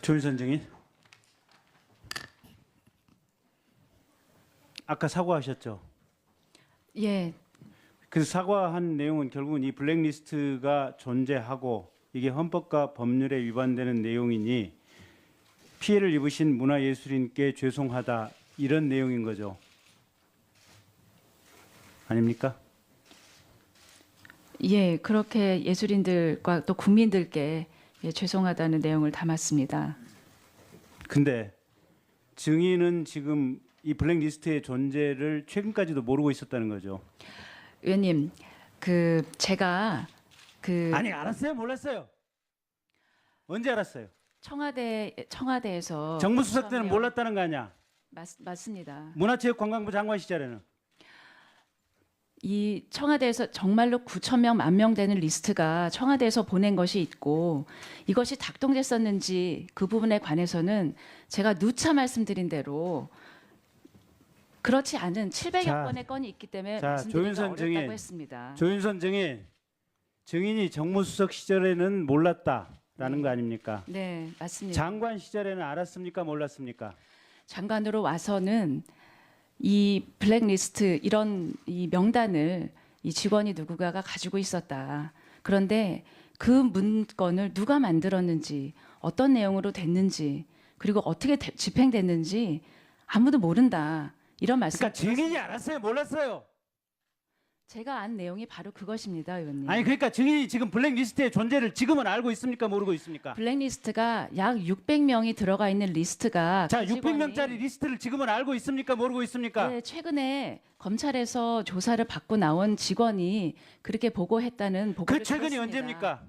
조윤선 증인. 아까 사과하셨죠? 예, 그 사과한 내용은 결국은 이 블랙리스트가 존재하고 이게 헌법과 법률에 위반되는 내용이니 피해를 입으신 문화예술인께 죄송하다 이런 내용인 거죠. 아닙니까? 예, 그렇게 예술인들과 또 국민들께 예, 죄송하다는 내용을 담았습니다. 근데 증인은 지금 이 블랙리스트의 존재를 최근까지도 모르고 있었다는 거죠. 의원님, 그 제가 그 아니 알았어요, 몰랐어요. 언제 알았어요? 청와대 청와대에서 정부 수석 때는. 몰랐다는 거 아니야? 맞, 맞습니다. 문화체육관광부 장관 시절에는 이 청와대에서 정말로 9천 명, 만 명 되는 리스트가 청와대에서 보낸 것이 있고 이것이 작동됐었는지 그 부분에 관해서는 제가 누차 말씀드린 대로 그렇지 않은 700여 자, 건의 건이 있기 때문에 자, 말씀드리기가 조윤선 어렵다고 증인. 했습니다. 조윤선 증인 증인이 정무수석 시절에는 몰랐다라는 거 아닙니까? 네, 맞습니다. 장관 시절에는 알았습니까? 몰랐습니까? 장관으로 와서는 이 블랙리스트 이런 이 명단을 이 직원이 누구가가 가지고 있었다. 그런데 그 문건을 누가 만들었는지 어떤 내용으로 됐는지 그리고 어떻게 대- 집행됐는지 아무도 모른다. 이런 말씀. 그러니까 증인이 알았어요, 몰랐어요. 제가 안 내용이 바로 그것입니다, 의원님. 아니 그러니까 증인이 지금 블랙리스트의 존재를 지금은 알고 있습니까? 모르고 있습니까? 블랙리스트가 약 600명이 들어가 있는 리스트가 자, 그 직원이- 600명짜리 리스트를 지금은 알고 있습니까? 모르고 있습니까? 네, 최근에 검찰에서 조사를 받고 나온 직원이 그렇게 보고했다는 보고를 그 최근이 들었습니다. 언제입니까?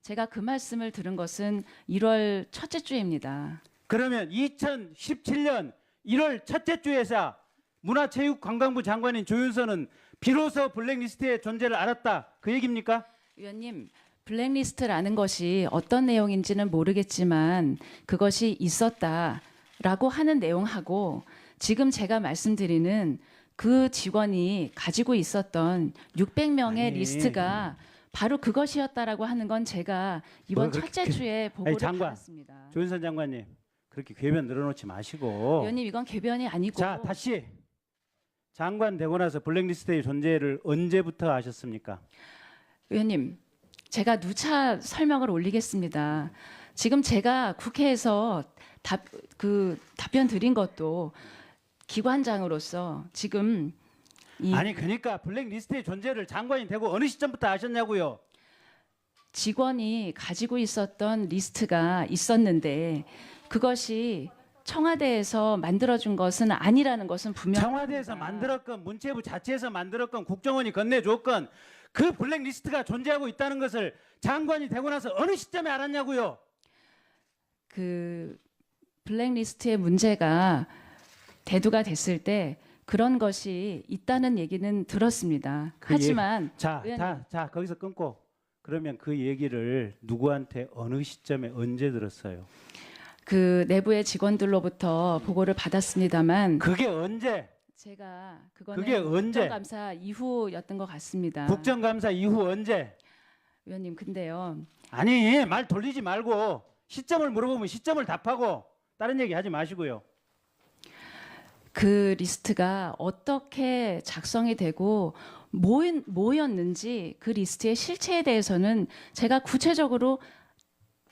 제가 그 말씀을 들은 것은 1월 첫째 주입니다. 그러면 2017년 1월 첫째 주에서 문화체육관광부 장관인 조윤선은 비로소 블랙리스트의 존재를 알았다. 그 얘기입니까? 위원님, 블랙리스트라는 것이 어떤 내용인지는 모르겠지만 그것이 있었다라고 하는 내용하고 지금 제가 말씀드리는 그 직원이 가지고 있었던 600명의 아니. 리스트가 바로 그것이었다라고 하는 건 제가 이번 뭘 그렇게 첫째 그- 주에 보고를 장관. 받았습니다. 조윤선 장관님 그렇게 궤변 늘어놓지 마시고 위원님 이건 궤변이 아니고 자 다시 장관 되고 나서 블랙리스트의 존재를 언제부터 아셨습니까? 의원님, 제가 누차 설명을 올리겠습니다. 지금 제가 국회에서 답, 그 답변 드린 것도 기관장으로서 지금 이 아니 그러니까 블랙리스트의 존재를 장관이 되고 어느 시점부터 아셨냐고요? 직원이 가지고 있었던 리스트가 있었는데 그것이 청와대에서 만들어준 것은 아니라는 것은 분명합니다. 청와대에서 만들었건 문체부 자체에서 만들었건 국정원이 건네줬건 그 블랙리스트가 존재하고 있다는 것을 장관이 되고 나서 어느 시점에 알았냐고요? 그 블랙리스트의 문제가 대두가 됐을 때 그런 것이 있다는 얘기는 들었습니다. 그 하지만 자, 의원님. 자, 자 거기서 끊고 그러면 그 얘기를 누구한테 어느 시점에 언제 들었어요? 그 내부의 직원들로부터 보고를 받았습니다만 그게 언제? 제가 그거는 그게 언제? 국정감사 이후였던 것 같습니다. 국정감사 이후 언제? 의원님 근데요. 아니 말 돌리지 말고 시점을 물어보면 시점을 답하고 다른 얘기 하지 마시고요. 그 리스트가 어떻게 작성이 되고 뭐, 뭐였는지 그 리스트의 실체에 대해서는 제가 구체적으로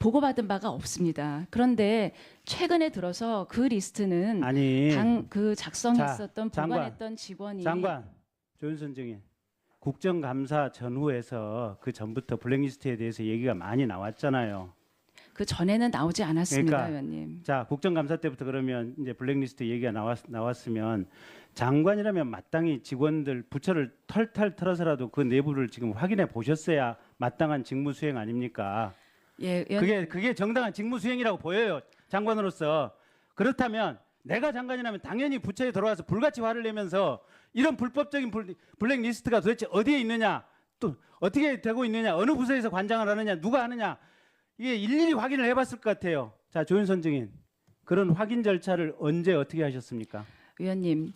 보고받은 바가 없습니다. 그런데 최근에 들어서 그 리스트는 아니 당 그 작성했었던 자, 보관했던 직원이 장관 조윤선 증인 국정감사 전후에서 그 전부터 블랙리스트에 대해서 얘기가 많이 나왔잖아요. 그 전에는 나오지 않았습니다, 그러니까 의원님. 자 국정감사 때부터 그러면 이제 블랙리스트 얘기가 나왔, 나왔으면 장관이라면 마땅히 직원들 부처를 털털 털어서라도 그 내부를 지금 확인해 보셨어야 마땅한 직무 수행 아닙니까? 예, 의원, 그게 그게 정당한 직무 수행이라고 보여요 장관으로서. 그렇다면 내가 장관이라면 당연히 부처에 들어와서 불같이 화를 내면서 이런 불법적인 블- 블랙리스트가 도대체 어디에 있느냐 또 어떻게 되고 있느냐 어느 부서에서 관장을 하느냐 누가 하느냐 이게 일일이 확인을 해봤을 것 같아요. 자 조윤선 증인. 그런 확인 절차를 언제 어떻게 하셨습니까? 의원님.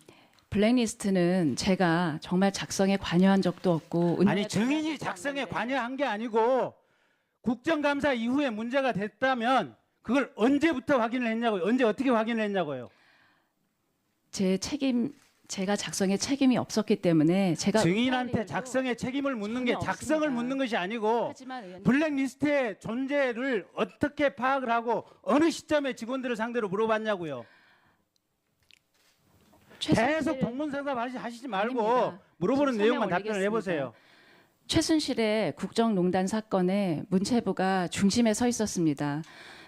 블랙리스트는 제가 정말 작성에 관여한 적도 없고 아니 증인이 작성에 관여한 게 아니고 국정감사 이후에 문제가 됐다면 그걸 언제부터 확인을 했냐고요. 언제 어떻게 확인을 했냐고요. 제 책임 제가 작성에 책임이 없었기 때문에 제가 증인한테 작성의 책임을 묻는 게 작성을 없습니다. 묻는 것이 아니고 블랙리스트의 존재를 어떻게 파악을 하고 어느 시점에 직원들을 상대로 물어봤냐고요. 계속 동문상답 하시- 하시지 말고. 물어보는 내용만 답변을 해보세요. 최순실의 국정농단 사건에 문체부가 중심에 서 있었습니다.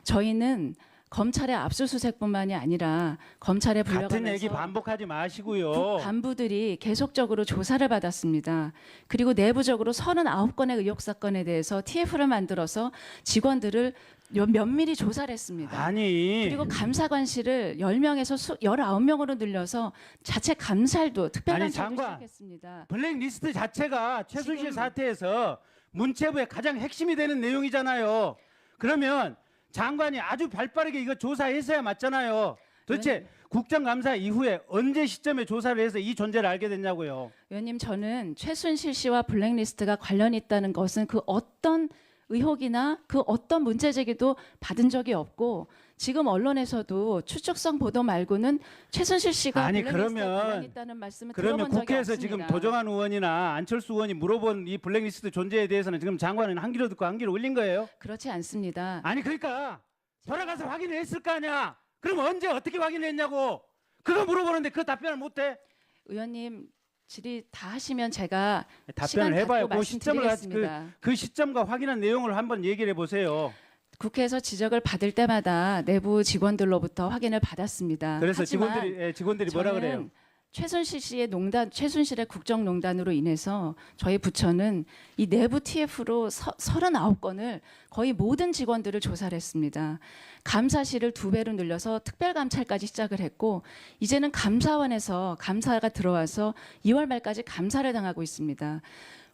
저희는 검찰의 압수수색뿐만이 아니라 검찰에 불려가면서 같은 얘기 반복하지 국 마시고요. 간부들이 계속적으로 조사를 받았습니다. 그리고 내부적으로 39건의 의혹 사건에 대해서 TF를 만들어서 직원들을 연- 면밀히 조사를 했습니다. 아니 그리고 감사관실을 10명에서 수, 19명으로 늘려서 자체 감찰도 아니, 특별감찰도 장관. 시작했습니다. 블랙리스트 자체가 최순실 지금- 사태에서 문체부의 가장 핵심이 되는 내용이잖아요. 그러면 장관이 아주 발빠르게 이거 조사했어야 맞잖아요. 도대체 국정감사 이후에 언제 시점에 조사를 해서 이 존재를 알게 됐냐고요. 의원님 저는 최순실 씨와 블랙리스트가 관련이 있다는 것은 그 어떤 의혹이나 그 어떤 문제 제기도 받은 적이 없고 지금 언론에서도 추측성 보도 말고는 최순실 씨가 아니, 블랙리스트에 그러면- 있다는 말씀을 그러면 들어본 적이 국회에서 없습니다. 지금 도정환 의원이나 안철수 의원이 물어본 이 블랙리스트 존재에 대해서는 지금 장관은 한 귀로 듣고 한 귀로 울린 거예요? 그렇지 않습니다. 아니 그러니까 돌아가서 확인을 했을 거 아니야. 그럼 언제 어떻게 확인했냐고. 그거 물어보는데 그 답변을 못해. 의원님 질의 다 하시면 제가 답변을 시간 해봐요. 갖고 그 시점을 가지 그, 말씀드리겠습니다. 그 시점과 확인한 내용을 한번 얘기를 해보세요. 국회에서 지적을 받을 때마다 내부 직원들로부터 확인을 받았습니다. 그래서 직원들이 예, 직원들이 뭐라 저는 그래요? 최순실 씨의 농단, 최순실의 국정농단으로 인해서 저희 부처는 이 내부 TF로 서, 39건을 거의 모든 직원들을 조사를 했습니다. 감사실을 두 배로 늘려서 특별감찰까지 시작을 했고 이제는 감사원에서 감사가 들어와서 2월 말까지 감사를 당하고 있습니다.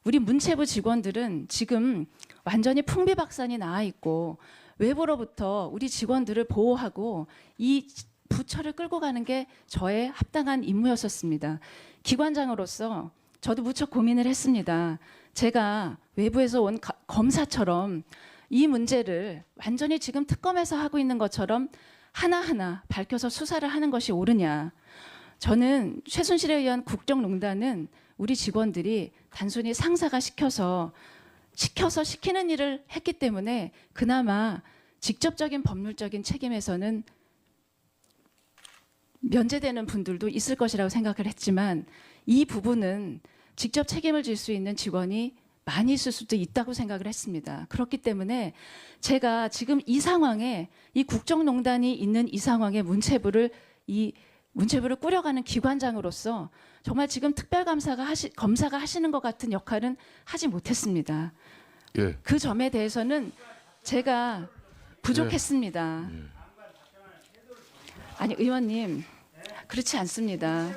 우리 문체부 직원들은 지금 완전히 풍비박산이 나와 있고 외부로부터 우리 직원들을 보호하고 이 부처를 끌고 가는 게 저의 합당한 임무였었습니다. 기관장으로서 저도 무척 고민을 했습니다. 제가 외부에서 온 가- 검사처럼 이 문제를 완전히 지금 특검에서 하고 있는 것처럼 하나하나 밝혀서 수사를 하는 것이 옳으냐. 저는 최순실에 의한 국정농단은 우리 직원들이 단순히 상사가 시켜서 시켜서 시키는 일을 했기 때문에 그나마 직접적인 법률적인 책임에서는 면제되는 분들도 있을 것이라고 생각을 했지만 이 부분은 직접 책임을 질 수 있는 직원이 많이 있을 수도 있다고 생각을 했습니다. 그렇기 때문에 제가 지금 이 상황에 이 국정농단이 있는 이 상황에 문체부를 이 문체부를 꾸려가는 기관장으로서 정말 지금 특별감사가 하시, 검사가 하시는 것 같은 역할은 하지 못했습니다. 예. 그 점에 대해서는 제가 부족했습니다. 아니 의원님 그렇지 않습니다.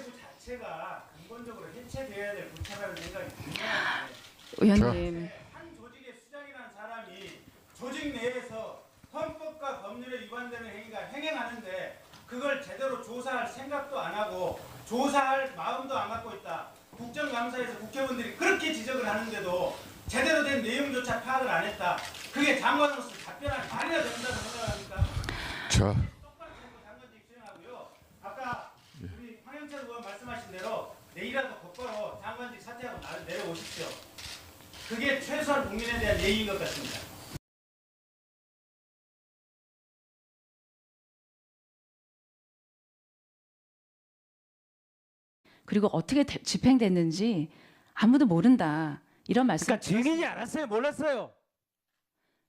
의원님 한 조직의 수장이라는 사람이 조직 내에서 헌법과 법률에 위반되는 행위가 행행하는데 그걸 제대로 조사할 생각도 안 하고 조사할 마음도 안 갖고 있다. 국정감사에서 국회의원들이 그렇게 지적을 하는데도 제대로 된 내용조차 파악을 안 했다. 그게 장관으로서 답변할 말이나 된다고 생각합니까? 자, 똑바로 차리고 장관직 수행하고요. 아까 우리 황영찬 의원 말씀하신 대로 내일이라도 곧바로 장관직 사퇴하고 나- 내려오십시오. 그게 최소한 국민에 대한 예의인 것 같습니다. 그리고 어떻게 대- 집행됐는지 아무도 모른다 이런 말씀. 그러니까 증인이 알았어요, 몰랐어요.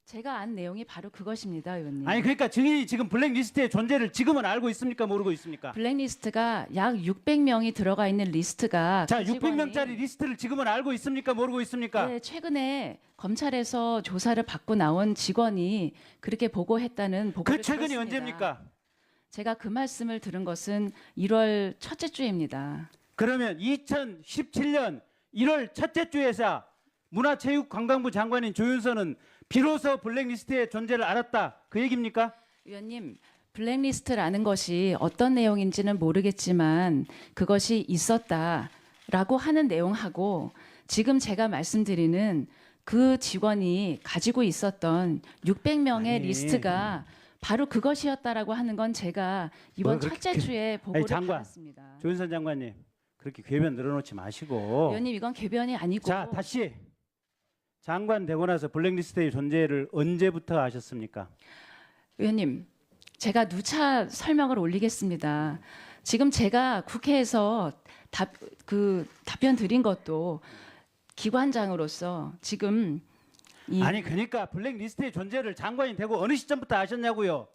제가 안 내용이 바로 그것입니다, 의원님. 아니 그러니까 증인이 지금 블랙리스트의 존재를 지금은 알고 있습니까, 모르고 있습니까? 블랙리스트가 약 600명이 들어가 있는 리스트가 자, 그 직원이 600명짜리 리스트를 지금은 알고 있습니까, 모르고 있습니까? 네, 최근에 검찰에서 조사를 받고 나온 직원이 그렇게 보고했다는 보고를 그 최근이 들었습니다. 언제입니까? 제가 그 말씀을 들은 것은 1월 첫째 주입니다. 그러면 2017년 1월 첫째 주에서 문화체육관광부 장관인 조윤선은 비로소 블랙리스트의 존재를 알았다. 그 얘기입니까? 위원님, 블랙리스트라는 것이 어떤 내용인지는 모르겠지만 그것이 있었다라고 하는 내용하고 지금 제가 말씀드리는 그 직원이 가지고 있었던 600명의 아니. 리스트가 바로 그것이었다라고 하는 건 제가 이번 뭘 그렇게 첫째 그- 주에 보고를 장관. 받았습니다. 조윤선 장관님 그렇게 궤변 늘어놓지 마시고 의원님 이건 궤변이 아니고 자 다시 장관 되고 나서 블랙리스트의 존재를 언제부터 아셨습니까? 의원님 제가 누차 설명을 올리겠습니다. 지금 제가 국회에서 답, 그 답변 드린 것도 기관장으로서 지금 이 아니 그러니까 블랙리스트의 존재를 장관이 되고 어느 시점부터 아셨냐고요?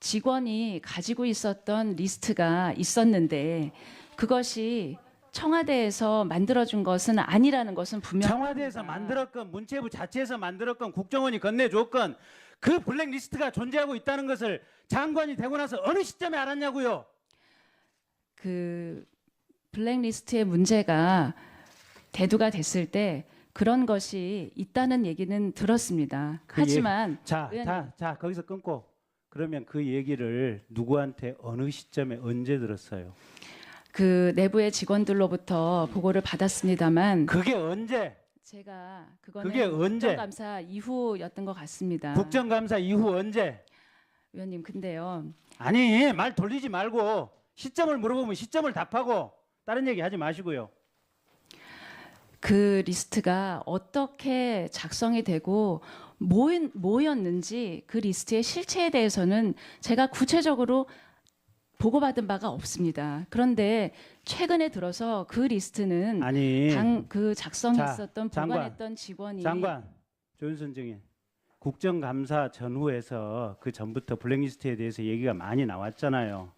직원이 가지고 있었던 리스트가 있었는데 그것이 청와대에서 만들어준 것은 아니라는 것은 분명. 청와대에서 만들었건 문체부 자체에서 만들었건 국정원이 건네줬건 그 블랙리스트가 존재하고 있다는 것을 장관이 되고 나서 어느 시점에 알았냐고요? 그 블랙리스트의 문제가 대두가 됐을 때 그런 것이 있다는 얘기는 들었습니다. 그 하지만 자, 의원님. 자, 자 거기서 끊고 그러면 그 얘기를 누구한테 어느 시점에 언제 들었어요? 그 내부의 직원들로부터 보고를 받았습니다만 그게 언제? 제가 그거는 그게 언제? 국정감사 이후였던 것 같습니다. 국정감사 이후 언제? 의원님 근데요. 아니 말 돌리지 말고 시점을 물어보면 시점을 답하고 다른 얘기 하지 마시고요. 그 리스트가 어떻게 작성이 되고 뭐, 뭐였는지 그 리스트의 실체에 대해서는 제가 구체적으로 보고받은 바가 없습니다. 그런데 최근에 들어서 그 리스트는 아니 당 그 작성했었던 자, 보관했던 직원이 장관 조윤선 증인 국정감사 전후에서 그 전부터 블랙리스트에 대해서 얘기가 많이 나왔잖아요.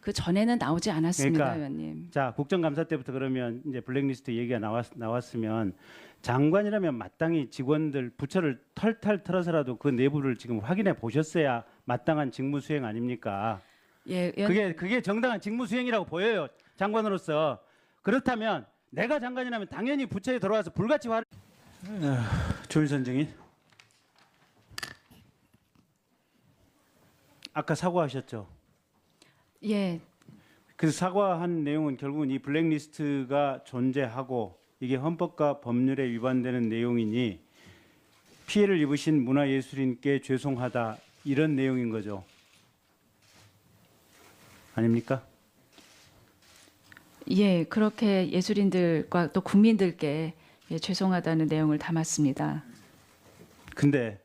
그 전에는 나오지 않았습니다, 그러니까 의원님. 자 국정감사 때부터 그러면 이제 블랙리스트 얘기가 나왔, 나왔으면 장관이라면 마땅히 직원들 부처를 털털 털어서라도 그 내부를 지금 확인해 보셨어야 마땅한 직무 수행 아닙니까? 예, 의원님. 그게 그게 정당한 직무 수행이라고 보여요 장관으로서 그렇다면 내가 장관이라면 당연히 부처에 들어와서 불같이 화를 조윤선 증인 아까 사과하셨죠? 예, 그 사과한 내용은 결국은 이 블랙리스트가 존재하고 이게 헌법과 법률에 위반되는 내용이니 피해를 입으신 문화예술인께 죄송하다 이런 내용인 거죠. 아닙니까? 예, 그렇게 예술인들과 또 국민들께 예, 죄송하다는 내용을 담았습니다. 근데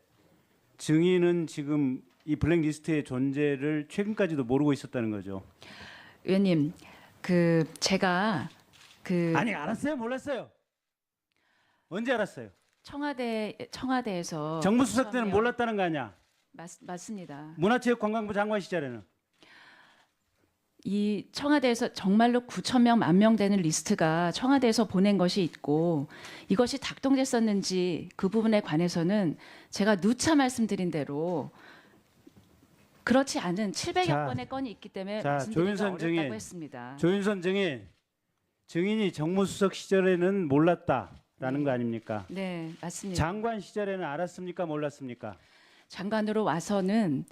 증인은 지금 이 블랙리스트의 존재를 최근까지도 모르고 있었다는 거죠. 의원님, 그 제가 그 아니 알았어요, 몰랐어요. 언제 알았어요? 청와대 청와대에서 정부 수석 때는 몰랐다는 거 아니야? 맞, 맞습니다. 문화체육관광부 장관 시절에는 이 청와대에서 정말로 9천 명, 만 명 되는 리스트가 청와대에서 보낸 것이 있고 이것이 작동됐었는지 그 부분에 관해서는 제가 누차 말씀드린 대로 그렇지 않은 700여 자, 건의 건이 있기 때문에 자, 말씀드리기가 조윤선 어렵다고 증인. 했습니다. 조윤선 증인 증인이 정무수석 시절에는 몰랐다라는 거 아닙니까? 네, 맞습니다. 장관 시절에는 알았습니까? 몰랐습니까? 장관으로 와서는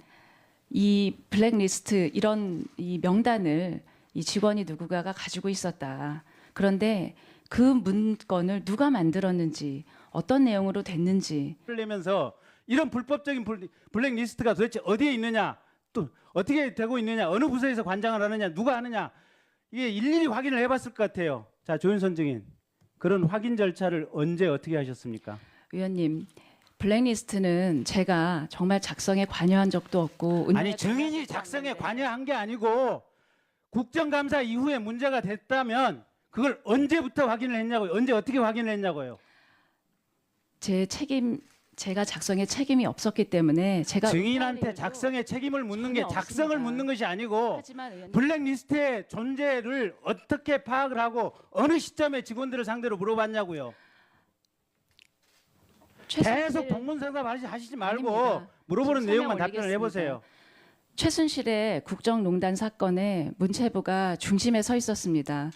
이 블랙리스트 이런 이 명단을 이 직원이 누구가가 가지고 있었다. 그런데 그 문건을 누가 만들었는지 어떤 내용으로 됐는지 를 내면서 이런 불법적인 블- 블랙리스트가 도대체 어디에 있느냐, 또 어떻게 되고 있느냐, 어느 부서에서 관장을 하느냐, 누가 하느냐 이게 일일이 확인을 해봤을 것 같아요. 자, 조윤선 증인 그런 확인 절차를 언제 어떻게 하셨습니까? 의원님 블랙리스트는 제가 정말 작성에 관여한 적도 없고 아니 증인이 작성에 관여한 게 아니고 국정감사 이후에 문제가 됐다면 그걸 언제부터 확인을 했냐고요? 언제 어떻게 확인을 했냐고요? 제 책임 제가 작성에 책임이 없었기 때문에 제가 증인한테 작성의 책임을 묻는 게 전혀 작성을 없습니다. 묻는 것이 아니고 하지만 의원님 블랙리스트의 존재를 어떻게 파악을 하고 어느 시점에 직원들을 상대로 물어봤냐고요. 계속 동문상답 하시- 하시지 말고 아닙니다. 물어보는 내용만 답변을 해보세요. 최순실의 국정농단 사건에 문체부가 중심에 서 있었습니다.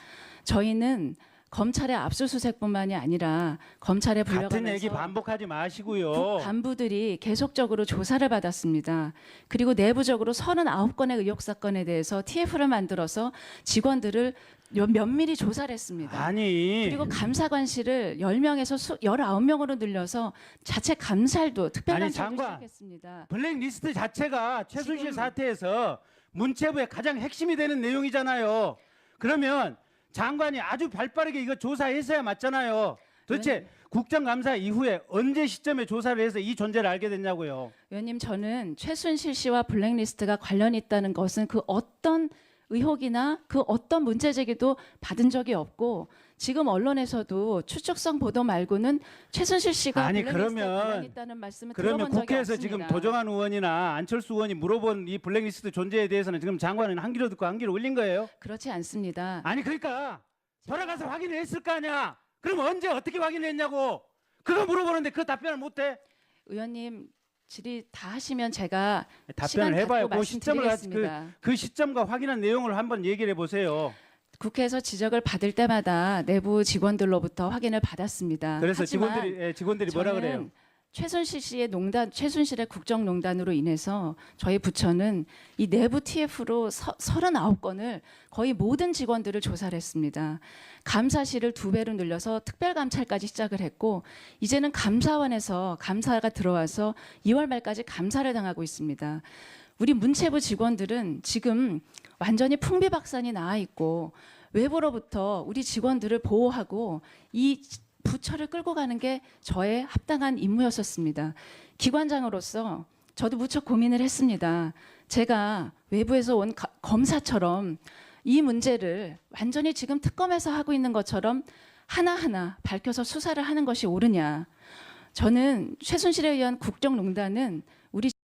저희는 검찰의 압수수색뿐만이 아니라 검찰에 같은 불려가면서 얘기 반복하지 마시고요. 국 간부들이 계속적으로 조사를 받았습니다. 그리고 내부적으로 39건의 의혹 사건에 대해서 TF를 만들어서 직원들을 연- 면밀히 조사를 했습니다. 아니 그리고 감사관실을 10명에서 수, 19명으로 늘려서 자체 감찰도 아니, 특별감찰도 장관. 시작했습니다. 블랙리스트 자체가 최순실 지금- 사태에서 문체부의 가장 핵심이 되는 내용이잖아요. 그러면 장관이 아주 발빠르게 이거 조사했어야 맞잖아요. 도대체 네. 국정감사 이후에 언제 시점에 조사를 해서 이 존재를 알게 됐냐고요. 의원님 저는 최순실 씨와 블랙리스트가 관련이 있다는 것은 그 어떤 의혹이나 그 어떤 문제 제기도 받은 적이 없고 지금 언론에서도 추측성 보도 말고는 최순실 씨가 아니, 그러면- 있다는 말씀을 그러면 국회에서. 지금 도정환 의원이나 안철수 의원이 물어본 이 블랙리스트 존재에 대해서는 지금 장관은 한 귀로 듣고 한 귀로 울린 거예요? 그렇지 않습니다. 아니 그러니까 돌아가서 확인을 했을 거 아니야. 그럼 언제 어떻게 확인했냐고. 그거 물어보는데 그 답변을 못 해. 의원님 질의 다 하시면 제가 답변을 시간 해봐요. 그 시점을 그. 그 시점과 확인한 내용을 한번 얘기를 해보세요. 국회에서 지적을 받을 때마다 내부 직원들로부터 확인을 받았습니다. 그래서 직원들이 예, 직원들이 뭐라 그래요? 최순실 씨의 농단, 최순실의 국정농단으로 인해서 저희 부처는 이 내부 TF로 서, 39건을 거의 모든 직원들을 조사를 했습니다. 감사실을 두 배로 늘려서 특별감찰까지 시작을 했고 이제는 감사원에서 감사가 들어와서 2월 말까지 감사를 당하고 있습니다. 우리 문체부 직원들은 지금 완전히 풍비박산이 나와 있고 외부로부터 우리 직원들을 보호하고 이 부처를 끌고 가는 게 저의 합당한 임무였었습니다. 기관장으로서 저도 무척 고민을 했습니다. 제가 외부에서 온 가- 검사처럼 이 문제를 완전히 지금 특검에서 하고 있는 것처럼 하나하나 밝혀서 수사를 하는 것이 옳으냐. 저는 최순실에 의한 국정농단은 우리